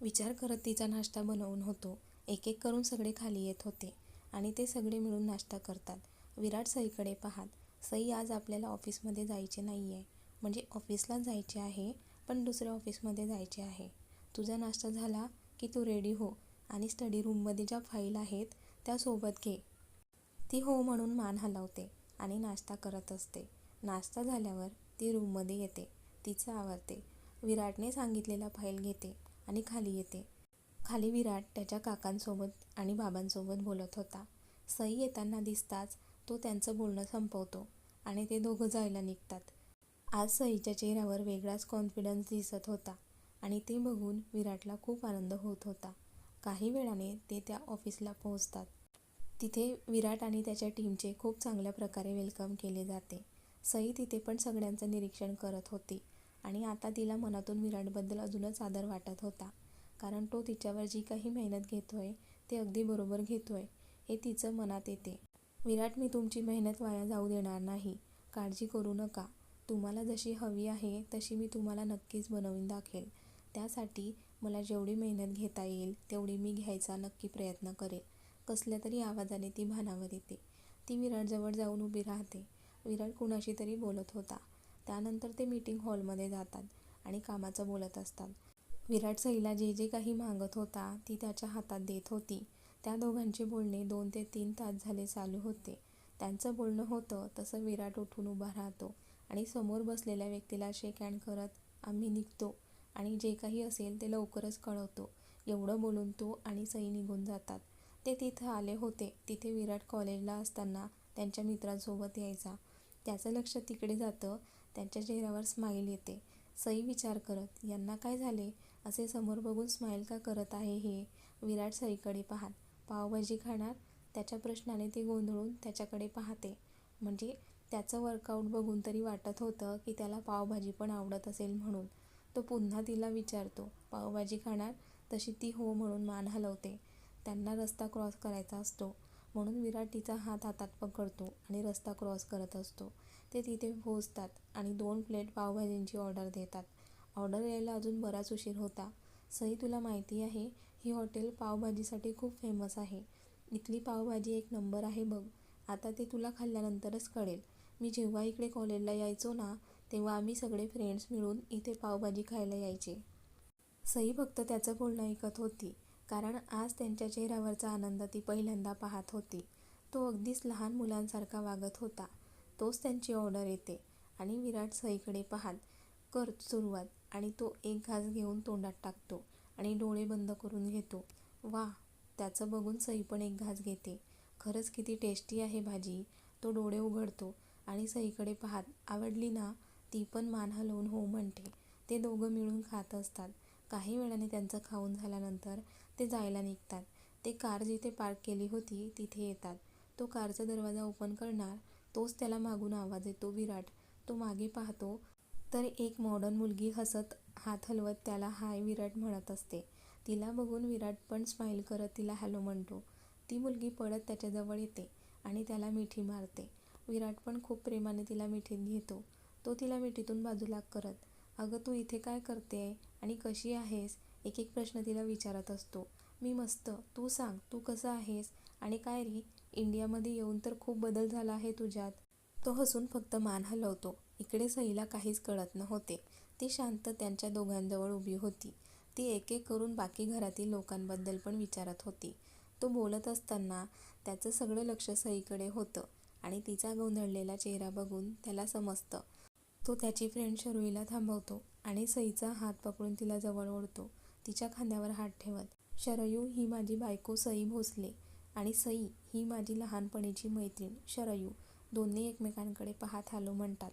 विचार करत तिचा नाश्ता बनवून होतो. एक एक करून सगळे खाली येत होते आणि ते सगळे मिळून नाश्ता करतात. विराट सईकडे पाहात सई आज आपल्याला ऑफिसमध्ये जायचे नाही आहे म्हणजे ऑफिसलाच जायचे आहे पण दुसऱ्या ऑफिसमध्ये जायचे आहे. तुझा नाश्ता झाला की तू रेडी हो आणि स्टडी रूममध्ये ज्या फाईल आहेत त्या सोबत घे. ती हो म्हणून मान हलवते आणि नाश्ता करत असते. नाश्ता झाल्यावर ती रूममध्ये येते. तिचं आवरते. विराटने सांगितलेला फाईल घेते. आणि खाली येते. खाली विराट त्याच्या काकांसोबत आणि बाबांसोबत बोलत होता. सई येताना दिसताच तो त्यांचं बोलणं संपवतो आणि ते दोघं जायला निघतात. आज सईच्या चेहऱ्यावर वेगळाच कॉन्फिडन्स दिसत होता आणि ते बघून विराटला खूप आनंद होत होता. काही वेळाने ते त्या ऑफिसला पोहोचतात. तिथे विराट आणि त्याच्या टीमचे खूप चांगल्या प्रकारे वेलकम केले जाते. सई तिथे पण सगळ्यांचं निरीक्षण करत होती. आणि आता तिला मनातून विराटबद्दल अजूनच आदर वाटत होता. कारण तो तिच्यावर जी काही मेहनत घेतोय ते अगदी बरोबर घेतोय हे तिचं मनात येते. विराट मी तुमची मेहनत वाया जाऊ देणार नाही. काळजी करू नका. तुम्हाला जशी हवी आहे तशी मी तुम्हाला नक्कीच बनवून दाखेल. त्यासाठी मला जेवढी मेहनत घेता येईल तेवढी मी घ्यायचा नक्की प्रयत्न करेल. कसल्या तरी आवाजाने ती भानावर येते ती विराटजवळ जाऊन उभी राहते. विराट कुणाशी तरी बोलत होता. त्यानंतर ते मीटिंग हॉलमध्ये जातात आणि कामाचं बोलत असतात. विराट सईला जे जे काही मागत होता ती त्याच्या हातात देत होती. त्या दोघांचे बोलणे दोन ते तीन तास झाले चालू होते. त्यांचं बोलणं होतं तसं विराट उठून उभा राहतो आणि समोर बसलेल्या व्यक्तीला शेक हँड करत आम्ही निघतो आणि जे काही असेल ते लवकरच कळवतो. एवढं बोलून तो आणि सई निघून जातात. ते तिथं आले होते. तिथे विराट कॉलेजला असताना त्यांच्या मित्रांसोबत यायचा. त्याचं लक्ष तिकडे जातं. त्यांच्या चेहऱ्यावर स्माईल येते. सई विचार करत यांना काय झाले? असे समोर बघून स्माईल का करत आहे हे? विराट सईकडे पाहात पावभाजी खाणार? त्याच्या प्रश्नाने ती गोंधळून त्याच्याकडे पाहते. म्हणजे त्याचं वर्कआउट बघून तरी वाटत होतं की त्याला पावभाजी पण आवडत असेल म्हणून. तो पुन्हा तिला विचारतो पावभाजी खाणार? तशी ती हो म्हणून मान हलवते. त्यांना रस्ता क्रॉस करायचा असतो. म्हणून विराट तिचा हात हातात पकडतो आणि रस्ता क्रॉस करत असतो. ते तिथे पोहोचतात आणि दोन प्लेट पावभाजींची ऑर्डर देतात. ऑर्डर यायला अजून बराच उशीर होता. सई तुला माहिती आहे ही हॉटेल पावभाजीसाठी खूप फेमस आहे. इथली पावभाजी एक नंबर आहे बघ. आता ते तुला खाल्ल्यानंतरच कळेल. मी जेव्हा इकडे कॉलेजला यायचो ना तेव्हा आम्ही सगळे फ्रेंड्स मिळून इथे पावभाजी खायला यायचे. सई फक्त त्याचं बोलणं ऐकत होती कारण आज त्यांच्या चेहऱ्यावरचा आनंद ती पहिल्यांदा पाहत होती. तो अगदीच लहान मुलांसारखा वागत होता. तोच त्यांची ऑर्डर येते. आणि विराट सईकडे पाहात कर सुरुवात. आणि तो एक घास घेऊन तोंडात टाकतो आणि डोळे बंद करून घेतो. वा त्याचं बघून सई पण एक घास घेते. खरंच किती टेस्टी आहे भाजी. तो डोळे उघडतो आणि सईकडे पाहात आवडली ना? ती पण मान हलवून हो म्हणते. ते दोघं मिळून खात असतात. काही वेळाने त्यांचं खाऊन झाल्यानंतर ते जायला निघतात. ते कार जिथे पार्क केली होती तिथे येतात. तो कारचा दरवाजा ओपन करणार तोच त्याला मागून आवाज येतो विराट. तो मागे पाहतो तर एक मॉडर्न मुलगी हसत हात हलवत त्याला हाय विराट म्हणत असते. तिला बघून विराट पण स्माईल करत तिला हॅलो म्हणतो. ती मुलगी पळत त्याच्याजवळ येते आणि त्याला मिठी मारते. विराट पण खूप प्रेमाने तिला मिठीत घेतो. तो तिला मिठीतून बाजूला करत अगं तू इथे काय करते आणि कशी आहेस? एक एक प्रश्न तिला विचारत असतो. मी मस्त. तू सांग. तू कसं आहेस? आणि काय रे? इंडियामध्ये येऊन तर खूप बदल झाला आहे तुझ्यात. तो हसून फक्त मान हलवतो. इकडे सईला काहीच कळत नव्हते. ती शांत त्यांच्या दोघांजवळ उभी होती. ती एक एक करून बाकी घरातील लोकांबद्दल पण विचारत होती. तो बोलत असताना त्याचं सगळं लक्ष सईकडे होतं आणि तिचा गोंधळलेला चेहरा बघून त्याला समजतं. तो त्याची फ्रेंड शरुईला थांबवतो आणि सईचा हात पकडून तिला जवळ ओढतो. तिच्या खांद्यावर हात ठेवत शरयू ही माझी बायको सई भोसले आणि सई ही माझी लहानपणीची मैत्रीण शरयू. दोन्ही एकमेकांकडे पाहत हॅलो म्हणतात.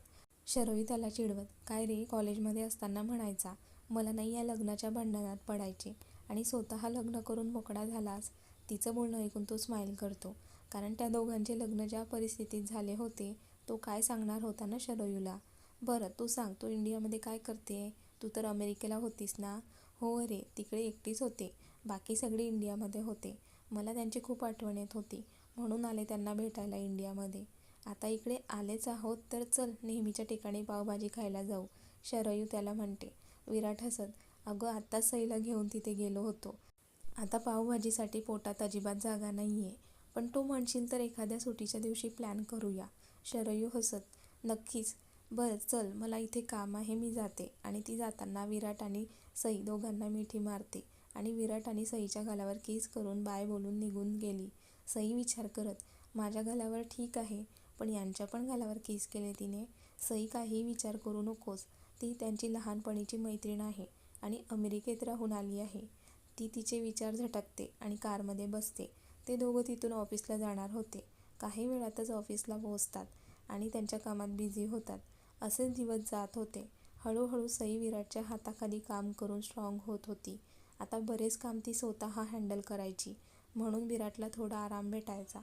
शरयू त्याला चिडवत काय रे कॉलेजमध्ये असताना म्हणायचा मला नाही या लग्नाच्या भांडणात पडायचे आणि स्वतः लग्न करून मोकळा झालास तिचं बोलणं ऐकून तो स्माईल करतो. कारण त्या दोघांचे लग्न ज्या परिस्थितीत झाले होते तो काय सांगणार होता ना शरयूला? बरं तू सांग तू इंडियामध्ये काय करते? तू तर अमेरिकेला होतीस ना? हो अरे तिकडे एकटीच होते. बाकी सगळे इंडियामध्ये होते. मला त्यांची खूप आठवण येत होती. म्हणून आले त्यांना भेटायला इंडियामध्ये. आता इकडे आलेच आहोत तर चल नेहमीच्या ठिकाणी पावभाजी खायला जाऊ शरयू त्याला म्हणते. विराट हसत अगं आत्ताच सईला घेऊन तिथे गेलो होतो. आता पावभाजीसाठी पोटात अजिबात जागा नाही आहे पण तू म्हणशील तर एखाद्या सुट्टीच्या दिवशी प्लॅन करूया. शरयू हसत नक्कीच. बरं चल मला इथे काम आहे मी जाते. आणि ती जाताना विराट आणि सई दोघांना मिठी मारते. आणि विराट आणि सईच्या गालावर किस करून बाय बोलून निघून गेली. सई विचार करत माझ्या गालावर ठीक आहे पण यांच्या पण गालावर किस केले तिने. सई काही विचार करू नकोस. ती त्यांची लहानपणीची मैत्रीण आहे आणि अमेरिकेत राहून आली आहे. ती तिचे विचार झटकते आणि कारमध्ये बसते. ते दोघं तिथून ऑफिसला जाणार होते. काही वेळातच ऑफिसला पोहोचतात आणि त्यांच्या कामात बिझी होतात. असेच दिवस जात होते. हळूहळू सई विराटच्या हाताखाली काम करून स्ट्रॉंग होत होती. आता बरेच काम ती स्वतः हँडल करायची. म्हणून विराटला थोडा आराम भेटायचा.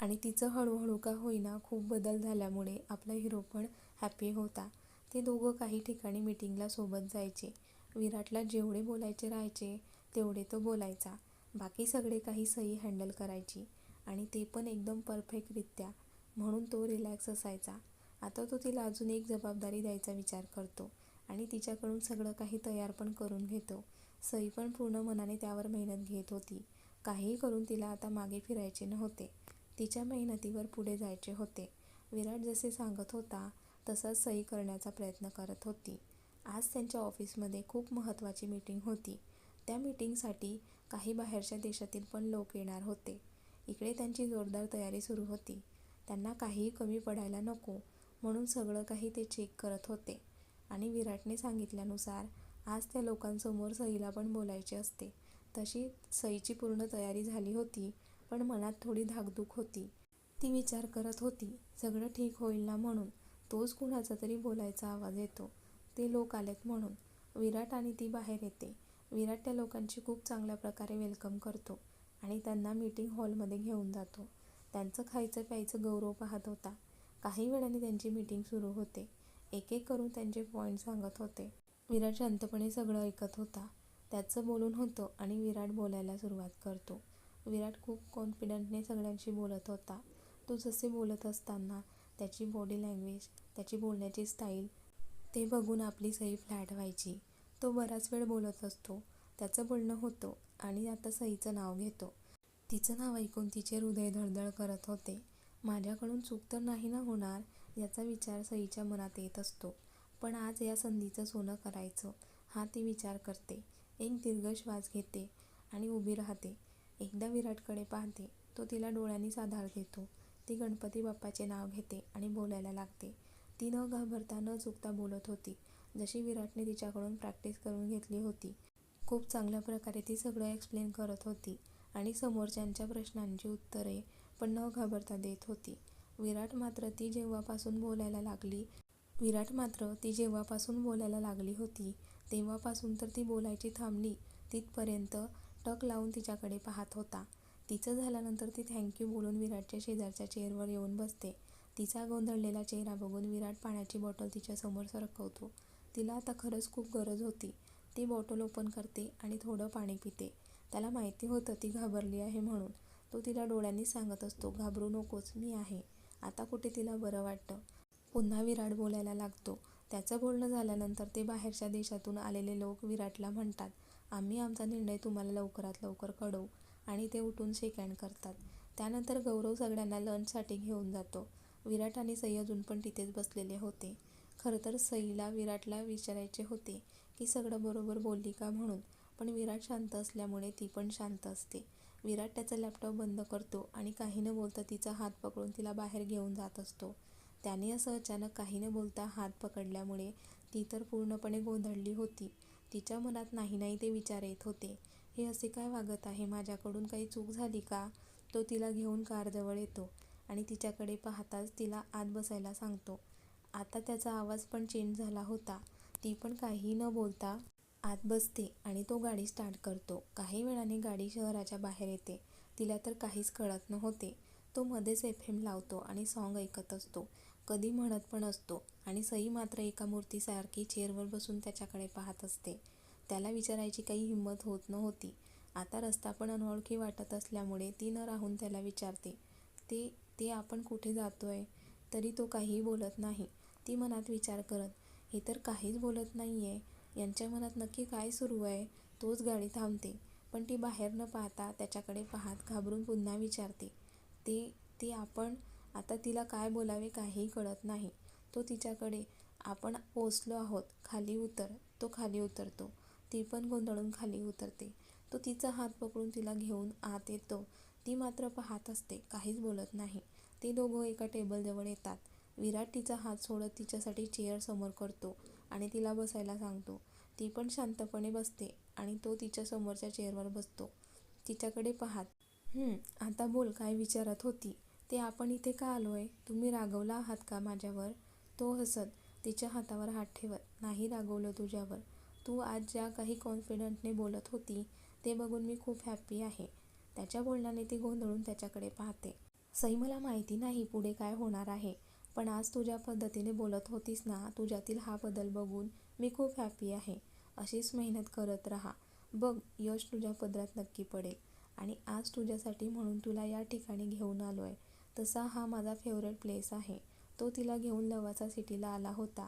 आणि तिचं हळूहळू का होईना खूप बदल झाल्यामुळे आपला हिरो पण हॅपी होता. ते दोघं काही ठिकाणी मीटिंगला सोबत जायचे. विराटला जेवढे बोलायचे राहायचे तेवढे तो बोलायचा. बाकी सगळे काही सही हँडल करायची. आणि ते पण एकदम परफेक्टरित्या म्हणून तो रिलॅक्स असायचा. आता तो तिला अजून एक जबाबदारी द्यायचा विचार करतो. आणि तिच्याकडून सगळं काही तयार पण करून घेतो. सई पण पूर्ण मनाने त्यावर मेहनत घेत होती. काहीही करून तिला आता मागे फिरायचे नव्हते. तिच्या मेहनतीवर पुढे जायचे होते. विराट जसे सांगत होता तसाच सई करण्याचा प्रयत्न करत होती. आज त्यांच्या ऑफिसमध्ये खूप महत्त्वाची मीटिंग होती. त्या मीटिंगसाठी काही बाहेरच्या देशातील पण लोक येणार होते. इकडे त्यांची जोरदार तयारी सुरू होती. त्यांना काहीही कमी पडायला नको म्हणून सगळं काही ते चेक करत होते. आणि विराटने सांगितल्यानुसार आज त्या लोकांसमोर सईला पण बोलायचे असते. तशी सईची पूर्ण तयारी झाली होती पण मनात थोडी धाकधूक होती. ती विचार करत होती सगळं ठीक होईल ना म्हणून? तोच कुणाचा तरी बोलायचा आवाज येतो. ते लोक आलेत म्हणून. विराट आणि ती बाहेर येते. विराट त्या लोकांची खूप चांगल्या प्रकारे वेलकम करतो आणि त्यांना मीटिंग हॉलमध्ये घेऊन जातो. त्यांचं खायचं प्यायचं गौरव पाहत होता. काही वेळाने त्यांची मीटिंग सुरू होते. एक एक करून त्यांचे पॉईंट सांगत होते. विराट शांतपणे सगळं ऐकत होता. त्याचं बोलून होतं आणि विराट बोलायला सुरुवात करतो. विराट खूप कॉन्फिडंटने सगळ्यांशी बोलत होता. तो जसे बोलत असताना त्याची बॉडी लँग्वेज त्याची बोलण्याची स्टाईल ते बघून आपली सई फ्लॅट व्हायची. तो बराच वेळ बोलत असतो. त्याचं बोलणं होतं आणि आता सईचं नाव घेतो. तिचं नाव ऐकून तिचे हृदय धडधड करत होते. माझ्याकडून चूक तर नाही ना होणार याचा विचार सईच्या मनात येत असतो. पण आज या संधीचं सोनं करायचं हा ती विचार करते. एक दीर्घ श्वास घेते आणि उभी राहते. एकदा विराटकडे पाहते तो तिला डोळ्यांनीच आधार देतो. ती गणपती बाप्पाचे नाव घेते आणि बोलायला लागते. ती न घाबरता न चुकता बोलत होती. जशी विराटने तिच्याकडून प्रॅक्टिस करून घेतली होती खूप चांगल्या प्रकारे ती सगळं एक्सप्लेन करत होती आणि समोरच्यांच्या प्रश्नांची उत्तरे पण न घाबरता देत होती. विराट मात्र ती जेव्हापासून बोलायला लागली विराट मात्र ती जेव्हापासून बोलायला लागली होती तेव्हापासून तर ती बोलायची थांबली तिथपर्यंत टक लावून तिच्याकडे पाहत होता. तिचं झाल्यानंतर ती थँक्यू बोलून विराटच्या शेजारच्या चेअरवर येऊन बसते. तिचा गोंधळलेला चेहरा बघून विराट पाण्याची बॉटल तिच्यासमोर सरकवतो. तिला आता खरंच खूप गरज होती. ती बॉटल ओपन करते आणि थोडं पाणी पिते. त्याला माहिती होतं ती घाबरली आहे म्हणून. तो तिला डोळ्यांनी सांगत असतो घाबरू नकोच मी आहे. आता कुठे तिला बरं वाटतं? पुन्हा विराट बोलायला लागतो. त्याचं बोलणं झाल्यानंतर ते बाहेरच्या देशातून आलेले लोक विराटला म्हणतात आम्ही आमचा निर्णय तुम्हाला लवकरात लवकर कळवू. आणि ते उठून शेकँड करतात. त्यानंतर गौरव सगळ्यांना लंचसाठी घेऊन जातो. विराट आणि सई अजून पण तिथेच बसलेले होते. खरं तर सईला विराटला विचारायचे होते की सगळं बरोबर बोलली का म्हणून पण विराट शांत असल्यामुळे ती पण शांत असते. विराट त्याचा लॅपटॉप बंद करतो आणि काही न बोलता तिचा हात पकडून तिला बाहेर घेऊन जात असतो. त्याने असं अचानक काही न बोलता हात पकडल्यामुळे ती तर पूर्णपणे गोंधळली होती. तिच्या मनात नाही नाही ते विचार येत होते. हे असे काय वागत आहे? माझ्याकडून काही चूक झाली का? तो तिला घेऊन कारजवळ येतो आणि तिच्याकडे पाहताच तिला आत बसायला सांगतो. आता त्याचा आवाज पण चेंज झाला होता. ती पण काही न बोलता आत बसते आणि तो गाडी स्टार्ट करतो. काही वेळाने गाडी शहराच्या बाहेर येते. तिला तर काहीच कळत नव्हते. तो मध्येच एफ एम लावतो आणि सॉन्ग ऐकत असतो. कधी म्हणत पण असतो आणि सई मात्र एका मूर्तीसारखी चेअरवर बसून त्याच्याकडे पाहत असते. त्याला विचारायची काही हिंमत होत नव्हती. आता रस्ता पण अनोळखी वाटत असल्यामुळे ती न राहून त्याला विचारते ते ते आपण कुठे जातोय? तरी तो काहीही बोलत नाही. ती मनात विचार करत हे तर काहीच बोलत नाही आहे यांच्या मनात नक्की काय सुरू आहे? तोच गाडी थांबते. पण ती बाहेर न पाहता त्याच्याकडे पाहत घाबरून पुन्हा विचारते ते ते आपण आता तिला काय बोलावे काहीही कळत नाही. तो तिच्याकडे आपण पोचलो आहोत खाली उतर तो खाली उतरतो. ती पण गोंधळून खाली उतरते. तो तिचा हात पकडून तिला घेऊन आत येतो. ती मात्र पाहत असते काहीच बोलत नाही. ते दोघं एका टेबलजवळ येतात. विराट तिचा हात सोडत तिच्यासाठी चेअर समोर करतो आणि तिला बसायला सांगतो. ती पण शांतपणे बसते आणि तो तिच्या समोरच्या चेअरवर बसतो. तिच्याकडे पाहत "हं, आता बोल काय विचारत होती? ते आपण इथे का आलोय? तुम्ही रागवला आहात का माझ्यावर? तो हसत तिच्या हातावर हात ठेवत नाही रागवलं तुझ्यावर. तू आज ज्या काही कॉन्फिडंटने बोलत होती ते बघून मी खूप हॅप्पी आहे. त्याच्या बोलण्याने ती गोंधळून त्याच्याकडे पाहते. सई मला माहिती नाही पुढे काय होणार आहे पण आज तुझ्या पद्धतीने बोलत होतीस ना तुझ्यातील हा बदल बघून मी खूप हॅप्पी आहे. अशीच मेहनत करत राहा. बघ यश तुझ्या पदरात नक्की पडेल. आणि आज तुझ्यासाठी म्हणून तुला या ठिकाणी घेऊन आलो आहे तसा हा माझा फेवरेट प्लेस आहे. तो तिला घेऊन लवासा सिटीला आला होता.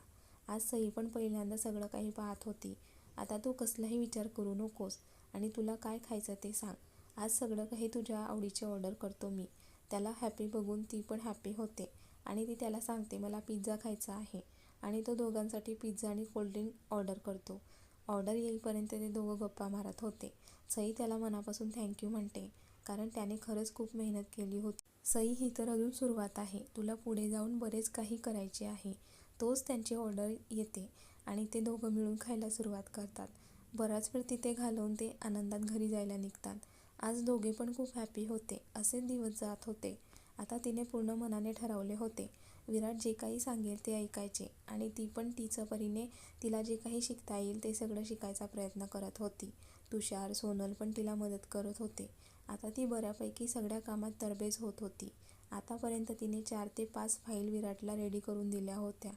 आज सई पण पहिल्यांदा सगळं काही पाहत होती. आता तू कसलाही विचार करू नकोस आणि तुला काय खायचं ते सांग. आज सगळं काही तुझ्या आवडीचे ऑर्डर करतो मी. त्याला हॅपी बघून ती पण हॅपी होते आणि ती त्याला सांगते मला पिझ्झा खायचा आहे. आणि तो दोघांसाठी पिझ्झा आणि कोल्ड्रिंक ऑर्डर करतो. ऑर्डर येईपर्यंत ते दोघं गप्पा मारत होते. सई त्याला मनापासून थँक्यू म्हणते कारण त्याने खरंच खूप मेहनत केली होती. सई ही तर अजून सुरुवात आहे. तुला पुढे जाऊन बरेच काही करायचे आहे. तोच त्यांची ऑर्डर येते आणि ते दोघं मिळून खायला सुरुवात करतात. बराच वेळ तिथे घालवून ते आनंदात घरी जायला निघतात. आज दोघे पण खूप हॅपी होते. असे दिवस जात होते. आता तिने पूर्ण मनाने ठरवले होते. विराट जे काही सांगेल ते ऐकायचे आणि ती पण तिचं परीने तिला जे काही शिकता येईल ते सगळं शिकायचा प्रयत्न करत होती. तुषार सोनल पण तिला मदत करत होते. आता ती बऱ्यापैकी सगळ्या कामात तरबेज होत होती. आतापर्यंत तिने चार ते पाच फाईल विराटला रेडी करून दिल्या होत्या.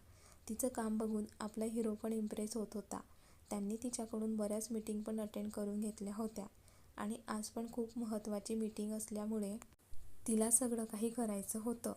तिचं काम बघून आपला हिरो पण इम्प्रेस होत होता. त्यांनी तिच्याकडून बऱ्याच मीटिंग पण अटेंड करून घेतल्या होत्या. आणि आज पण खूप महत्त्वाची मीटिंग असल्यामुळे तिला सगळं काही करायचं होतं.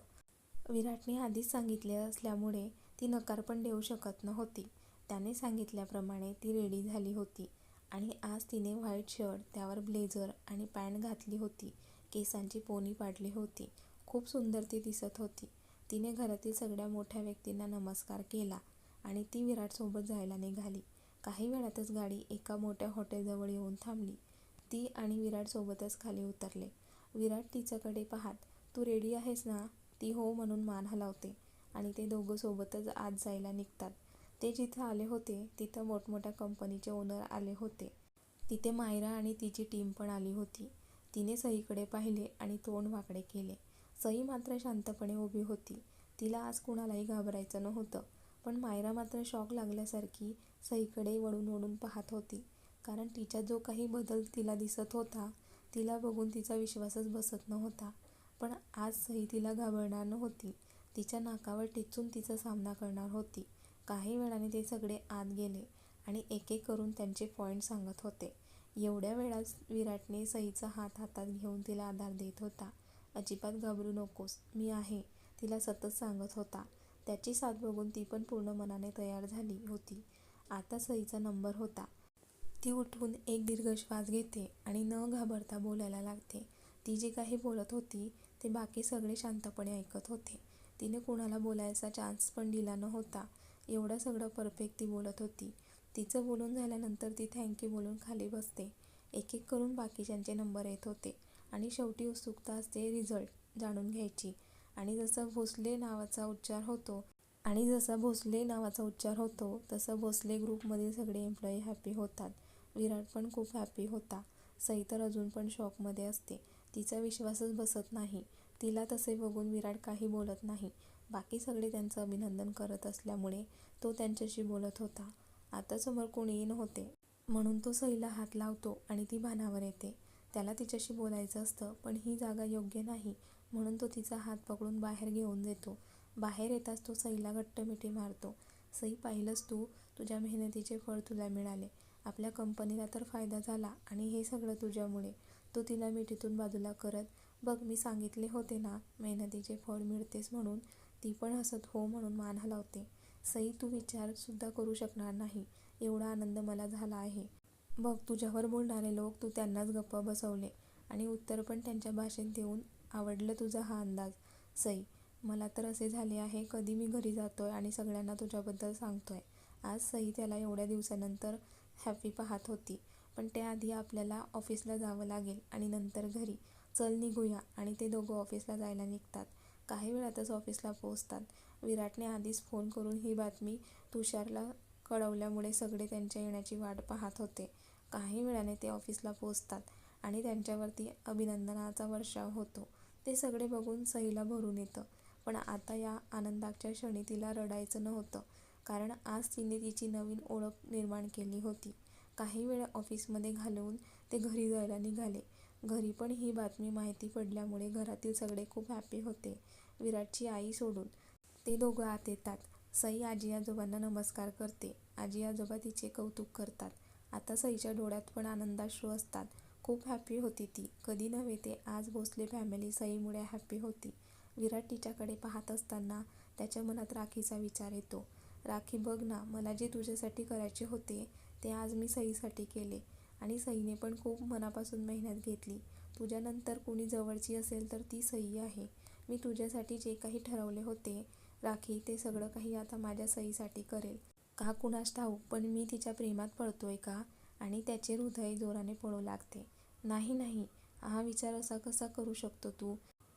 विराटने आधीच सांगितले असल्यामुळे ती नकार पण देऊ शकत नव्हती. त्याने सांगितल्याप्रमाणे ती रेडी झाली होती. आणि आज तिने व्हाईट शर्ट त्यावर ब्लेझर आणि पॅन्ट घातली होती. केसांची पोनी पाडली होती. खूप सुंदर ती दिसत होती. तिने घरातील सगळ्या मोठ्या व्यक्तींना नमस्कार केला आणि ती विराटसोबत जायला निघाली. काही वेळातच गाडी एका मोठ्या हॉटेलजवळ येऊन थांबली. ती आणि विराटसोबतच खाली उतरले. विराट तिच्याकडे पाहत. तू रेडी आहेस ना ती हो म्हणून मान हलवते आणि ते दोघं सोबतच आत जायला निघतात. ते जिथं आले होते तिथं मोठमोठ्या कंपनीचे ओनर आले होते. तिथे मायरा आणि तिची टीम पण आली होती. तिने सईकडे पाहिले आणि तोंड वाकडे केले. सई मात्र शांतपणे उभी होती. तिला आज कुणालाही घाबरायचं नव्हतं पण मायरा मात्र शॉक लागल्यासारखी सईकडे वळून वळून पाहत होती. कारण तिच्यात जो काही बदल तिला दिसत होता तिला बघून तिचा विश्वासच बसत नव्हता. पण आज सई तिला घाबरणार नव्हती. तिच्या नाकावर टिचून तिचा सामना करणार होती. काही वेळाने ते सगळे आत गेले आणि एक एक करून त्यांचे पॉईंट सांगत होते. एवढ्या वेळात विराटने सईचा हात हातात घेऊन तिला आधार देत होता. अजिबात घाबरू नकोस मी आहे तिला सतत सांगत होता. त्याची साथ बघून ती पण पूर्ण मनाने तयार झाली होती. आता सईचा नंबर होता. ती उठून एक दीर्घ श्वास घेते आणि न घाबरता बोलायला लागते. ती जी काही बोलत होती ते बाकी सगळे शांतपणे ऐकत होते. तिने कुणाला बोलायचा चान्स पण दिला नव्हता. एवढं सगळं परफेक्ट ती बोलत होती. तिचं बोलून झाल्यानंतर ती थँक्यू बोलून खाली बसते. एक एक करून बाकीच्यांचे नंबर येत होते. आणि शेवटी उत्सुकता असते रिझल्ट जाणून घ्यायची. आणि जसं भोसले नावाचा उच्चार होतो आणि जसा भोसले नावाचा उच्चार होतो तसं भोसले ग्रुपमधील सगळे एम्प्लॉई हॅपी होतात. विराट पण खूप हॅपी होता. सई तर अजून पण शॉकमध्ये असते. तिचा विश्वासच बसत नाही. तिला तसे बघून विराट काही बोलत नाही. बाकी सगळे त्यांचं अभिनंदन करत असल्यामुळे तो त्यांच्याशी बोलत होता. आता समोर कोणीही नव्हते. म्हणून तो सईला हात लावतो आणि ती भानावर येते. त्याला तिच्याशी बोलायचं असतं पण ही जागा योग्य नाही म्हणून तो तिचा हात पकडून बाहेर घेऊन देतो. बाहेर येताच तो सईला घट्ट मिठी मारतो. सई पाहिलंस तू? तुझ्या मेहनतीचे फळ तुला मिळाले. आपल्या कंपनीला तर फायदा झाला आणि हे सगळं तुझ्यामुळे. तो तिला मिठीतून बाजूला करत बघ मी सांगितले होते ना मेहनतीचे फळ मिळतेस म्हणून. ती पण हसत हो म्हणून मान हलावते. सई तू विचारसुद्धा करू शकणार नाही. एवढा आनंद मला झाला आहे. बघ तुझ्यावर बोलणारे लोक तू त्यांनाच गप्प बसवले आणि उत्तर पण त्यांच्या भाषेत देऊन आवडलं तुझा हा अंदाज. सई मला तर असे झाले आहे कधी मी घरी जातोय आणि सगळ्यांना तुझ्याबद्दल सांगतोय. आज सई त्याला एवढ्या दिवसानंतर हॅपी पाहत होती. पण त्याआधी आपल्याला ऑफिसला जावं लागेल आणि नंतर घरी. चल निघूया आणि ते दोघं ऑफिसला जायला निघतात. काही वेळातच ऑफिसला पोहोचतात. विराटने आधीच फोन करून ही बातमी तुषारला कळवल्यामुळे सगळे त्यांच्या येण्याची वाट पाहत होते. काही वेळाने ते ऑफिसला पोहोचतात आणि त्यांच्यावरती अभिनंदनाचा वर्षाव होतो. ते सगळे बघून सईला भरून येतं. पण आता या आनंदाच्या क्षणी तिला रडायचं नव्हतं कारण आज तिने तिची नवीन ओळख निर्माण केली होती. काही वेळ ऑफिसमध्ये घालवून ते घरी जायला निघाले. घरी पण ही बातमी माहिती पडल्यामुळे घरातील सगळे खूप हॅपी होते. विराटची आई सोडून. ते दोघं आत येतात. सई आजी आजोबांना नमस्कार करते. आजी आजोबा तिचे कौतुक करतात. आता सईच्या डोळ्यात पण आनंदाश्रू असतात. खूप हॅपी होती ती. कधी नव्हे ते आज भोसले फॅमिली सईमुळे हॅपी होती. विराट तिच्याकडे पाहत असताना त्याच्या मनात राखीचा विचार येतो. राखी बघ ना मला जे तुझ्यासाठी करायचे होते ते आज मी सईसाठी केले. आणि सहीने पण खूप मनापासून मेहनत घेतली. तुझ्यानंतर कुणी जवळची असेल तर ती सई आहे. मी तुझ्यासाठी जे काही ठरवले होते राखी ते सगळं काही आता माझ्या सईसाठी करेल. का कुणास ठाऊक पण मी तिच्या प्रेमात पडतोय का? आणि त्याचे हृदय जोराने पळू लागते. नाही नाही. हा विचार असा कसा करू शकतो तू?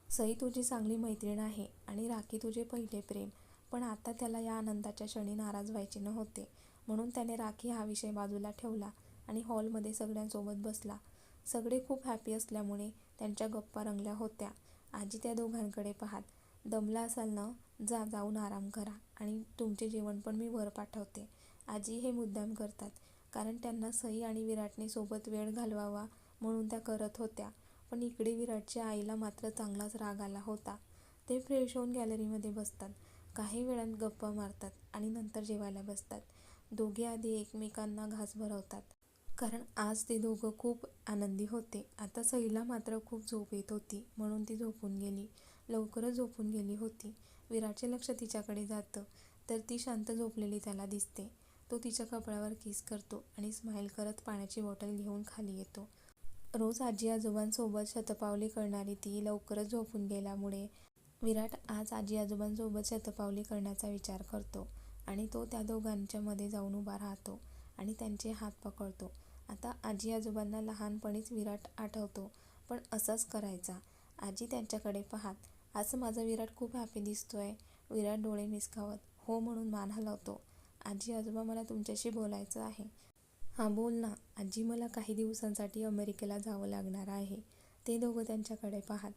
सई तुझी चांगली मैत्रीण आहे आणि राखी तुझे पहिले प्रेम. पण आता त्याला या आनंदाच्या क्षणी नाराज व्हायचे नव्हते. म्हणून त्याने राखी हा विषय बाजूला ठेवला. आणि हॉलमध्ये सगळ्यांसोबत बसला. सगळे खूप हॅपी असल्यामुळे त्यांच्या गप्पा रंगल्या होत्या. आजी त्या दोघांकडे पाहात दमला असाल ना जा जाऊन आराम करा आणि तुमचे जेवण पण मी वर पाठवते. आजी हे मुद्दाम करतात कारण त्यांना सई आणि विराटने सोबत वेळ घालवावा म्हणून त्या करत होत्या. पण इकडे विराटच्या आईला मात्र चांगलाच राग आला होता. ते फ्रेश होऊन गॅलरीमध्ये बसतात. काही वेळात गप्पा मारतात आणि नंतर जेवायला बसतात. दोघे आधी एकमेकांना घास भरवतात. कारण आज ते दोघं खूप आनंदी होते. आता सईला मात्र खूप झोप येत होती म्हणून ती झोपून गेली. लवकरच झोपून गेली होती. विराटचे लक्ष तिच्याकडे जातं तर ती शांत झोपलेली त्याला दिसते. तो तिच्या कपड्यावर किस करतो आणि स्माईल करत पाण्याची बॉटल घेऊन खाली येतो. रोज आजी आजोबांसोबत शतपावली करणारी ती लवकरच झोपून गेल्यामुळे विराट आज आजी आजोबांसोबत शतपावली करण्याचा विचार करतो आणि तो त्या दोघांच्या मध्ये जाऊन उभा राहतो. आणि त्यांचे हात पकडतो. आता आजी आजोबांना लहानपणीच विराट आठवतो पण असाच करायचा. आजी त्यांच्याकडे पाहात आज माझा विराट खूप हॅपी दिसतोय. विराट डोळे मिसकावत हो म्हणून मान हलवतो. आजी आजोबा मला तुमच्याशी बोलायचं आहे. हां बोल ना. आजी मला काही दिवसांसाठी अमेरिकेला जावं लागणार आहे. ते दोघं त्यांच्याकडे पाहात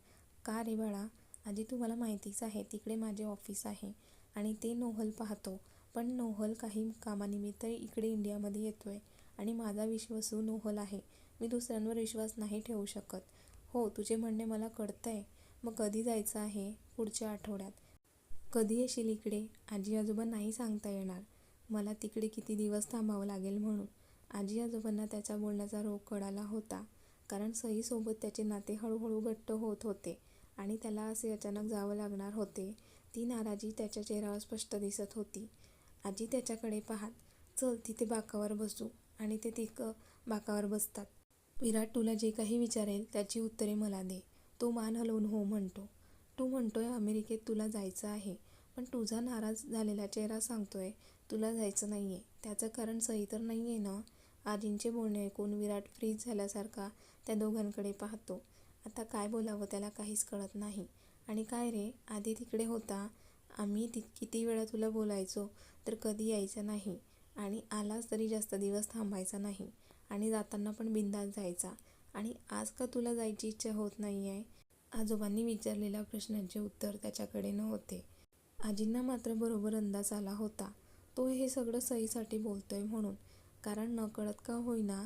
का रे बाळा? आजी तुम्हाला माहितीच आहे तिकडे माझे ऑफिस आहे. आणि ते नोहल पाहतो पण नोहल काही कामानिमित्त इकडे इंडियामध्ये येतोय आणि माझा विश्वासू नोहल आहे. मी दुसऱ्यांवर विश्वास नाही ठेवू शकत. हो तुझे म्हणणे मला कळतंय. मग कधी जायचं आहे पुढच्या आठवड्यात? कधी येशील इकडे? आजी आजोबा नाही सांगता येणार. मला तिकडे किती दिवस थांबावं लागेल म्हणून. आजी आजोबांना त्याच्या बोलण्याचा रोग कळाला होता. कारण सईसोबत त्याचे नाते हळूहळू घट्ट होत होते आणि त्याला असे अचानक जावं लागणार होते. ती नाराजी त्याच्या चेहऱ्यावर स्पष्ट दिसत होती. आजी त्याच्याकडे पाहात चल तिथे बाकावर बसू. आणि ते तिकं बाकावर बसतात. विराट तुला जे काही विचारेल त्याची उत्तरे मला दे. तो मान हलवून हो म्हणतो. तू म्हणतोय अमेरिकेत तुला जायचं आहे पण तुझा नाराज झालेला चेहरा सांगतोय तुला जायचं नाही आहे त्याचं कारण सही तर नाही आहे ना? आजींचे बोलणे ऐकून विराट फ्रीज झाल्यासारखा त्या दोघांकडे पाहतो. आता काय बोलावं त्याला काहीच कळत नाही. आणि काय रे? आधी तिकडे होता आम्ही ति किती वेळा तुला बोलायचो तर कधी यायचं नाही. आणि आलाच तरी जास्त दिवस थांबायचा नाही. आणि जाताना पण बिंदास जायचा. आणि आज का तुला जायची इच्छा होत नाही आहे आजोबांनी विचारलेल्या प्रश्नांचे उत्तर त्याच्याकडे नव्हते. आजींना मात्र बरोबर अंदाज आला होता. तो हे सगळं सईसाठी बोलतोय म्हणून. कारण नकळत का होईना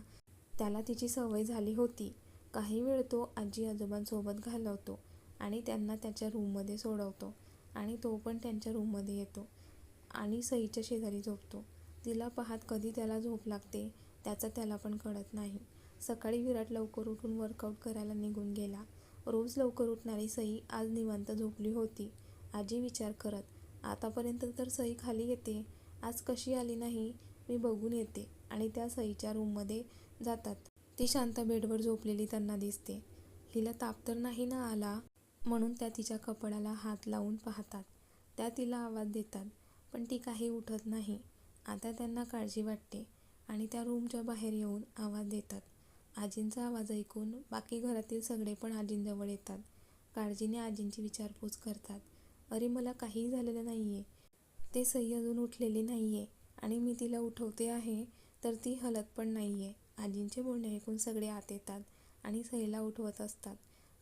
त्याला तिची सवय झाली होती. काही वेळ तो आजी आजोबांसोबत घालवतो आणि त्यांना त्याच्या रूममध्ये सोडवतो. आणि तो पण त्यांच्या रूममध्ये येतो. आणि सईच्या शेजारी झोपतो. तिला पाहत कधी त्याला झोप लागते त्याचं त्याला पण कळत नाही. सकाळी विराट लवकर उठून वर्कआउट करायला निघून गेला. रोज लवकर उठणारी सई आज निवांत झोपली होती. आजी विचार करत आतापर्यंत तर सई खाली येते. आज कशी आली नाही? मी बघून येते. आणि त्या सईच्या रूममध्ये जातात. ती शांत बेडवर झोपलेली त्यांना दिसते. हिला ताप तर नाही ना आला? म्हणून त्या तिच्या कपडाला हात लावून पाहतात. त्या तिला आवाज देतात पण ती काही उठत नाही. आता त्यांना काळजी वाटते आणि त्या रूमच्या बाहेर येऊन आवाज देतात. आजींचा आवाज ऐकून बाकी घरातील सगळे पण आजींजवळ येतात. काळजीने आजींची विचारपूस करतात. अरे मला काहीही झालेलं नाही आहे ते सई अजून उठलेली नाही आहे आणि मी तिला उठवते आहे तर ती हलत पण नाही आहे आजींचे बोलणे ऐकून सगळे आत येतात आणि सईला उठवत असतात.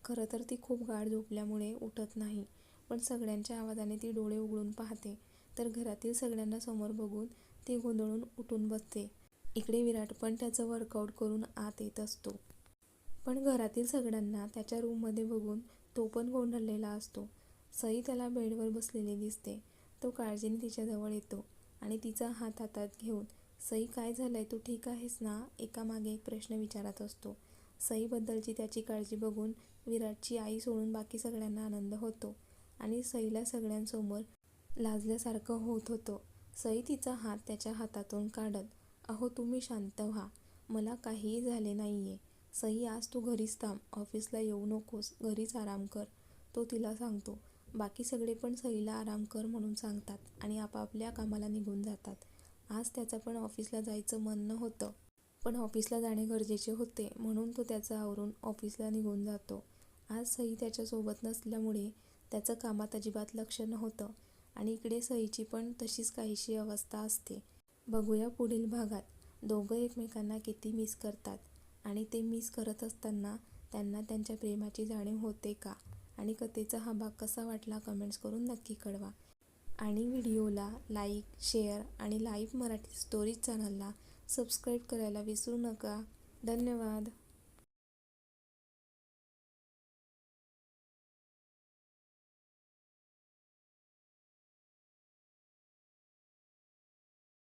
खरं तर ती खूप गाढ झोपल्यामुळे उठत नाही. पण सगळ्यांच्या आवाजाने ती डोळे उघडून पाहते. तर घरातील सगळ्यांना समोर बघून ती गोंधळून उठून बसते. इकडे विराट पण त्याचं वर्कआउट करून आत येत असतो. पण घरातील सगळ्यांना त्याच्या रूममध्ये बघून तो पण गोंधळलेला असतो. सई त्याला बेडवर बसलेली दिसते. तो काळजीने तिच्याजवळ येतो आणि तिचा हात हातात घेऊन सई काय झालंय? तू ठीक आहेस ना? एकामागे एक प्रश्न विचारत असतो. सईबद्दलची त्याची काळजी बघून विराटची आई सोडून बाकी सगळ्यांना आनंद होतो आणि सईला सगळ्यांसमोर लाजल्यासारखं होत होतं. सई तिचा हात त्याच्या हातातून काढत अहो तुम्ही शांत व्हा. मला काहीही झाले नाही आहे सई आज तू घरीच थांब. ऑफिसला येऊ नकोस. घरीच आराम कर. तो तिला सांगतो. बाकी सगळे पण सईला आराम कर म्हणून सांगतात आणि आपापल्या कामाला निघून जातात. आज त्याचं पण ऑफिसला जायचं मन होतं पण ऑफिसला जाणे गरजेचे होते म्हणून तो त्याचं आवरून ऑफिसला निघून जातो. आज सई त्याच्यासोबत नसल्यामुळे त्याचं कामात अजिबात लक्ष नव्हतं आणि इकडे सईची पण तशीच काहीशी अवस्था असते. बघूया पुढील भागात. दोघं एकमेकांना किती मिस करतात आणि ते मिस करत असताना त्यांना त्यांच्या प्रेमाची जाणीव होते का? आणि कथेचा हा भाग कसा वाटला कमेंट्स करून नक्की कळवा. आणि व्हिडिओला लाईक शेअर आणि लाईव्ह मराठी स्टोरीज चॅनलला सबस्क्राईब करायला विसरू नका. धन्यवाद.